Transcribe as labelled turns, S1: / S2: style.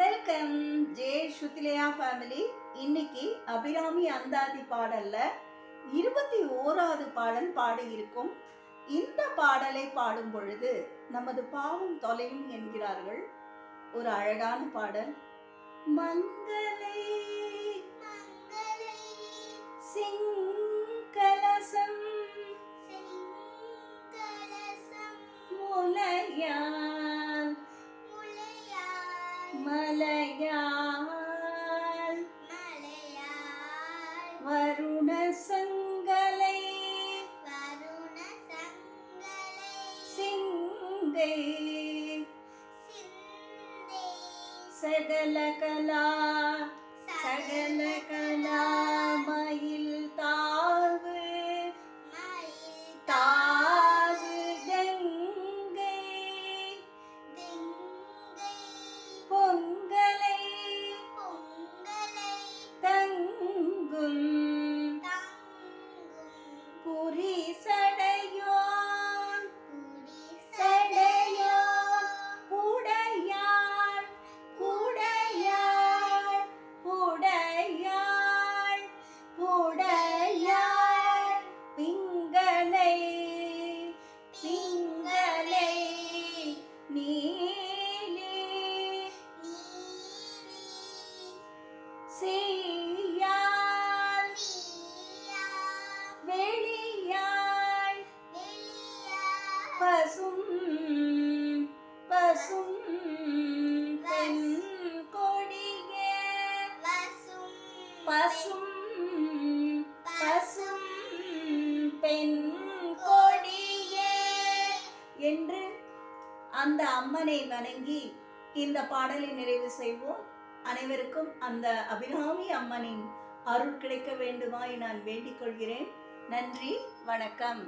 S1: Welcome J Shruthilaya family இன்னைக்கு அபிராமி அந்தாதி பாடல்ல இருபத்தி ஓராவது பாடல் பாட இருக்கும். இந்த பாடலை பாடும் பொழுது நமது பாவம் தொலையும் என்கிறார்கள். ஒரு அழகான பாடல். மங்களே சிங்கலசம் முலையால் மலையால் வருண சங்கலை சிங்கை சகல கலா சகல கலா வெளியாள் பசும் பசும் பெண் கொடியே. பசும் பசும் பெண் கொடியே. என்று அந்த அம்மனை வணங்கி இந்த பாடலை நிறைவு செய்வோம். அனைவருக்கும் அந்த அபிராமி அம்மனின் அருள் கிடைக்க வேண்டுமாய் நான் வேண்டிக் கொள்கிறேன். நன்றி வணக்கம்.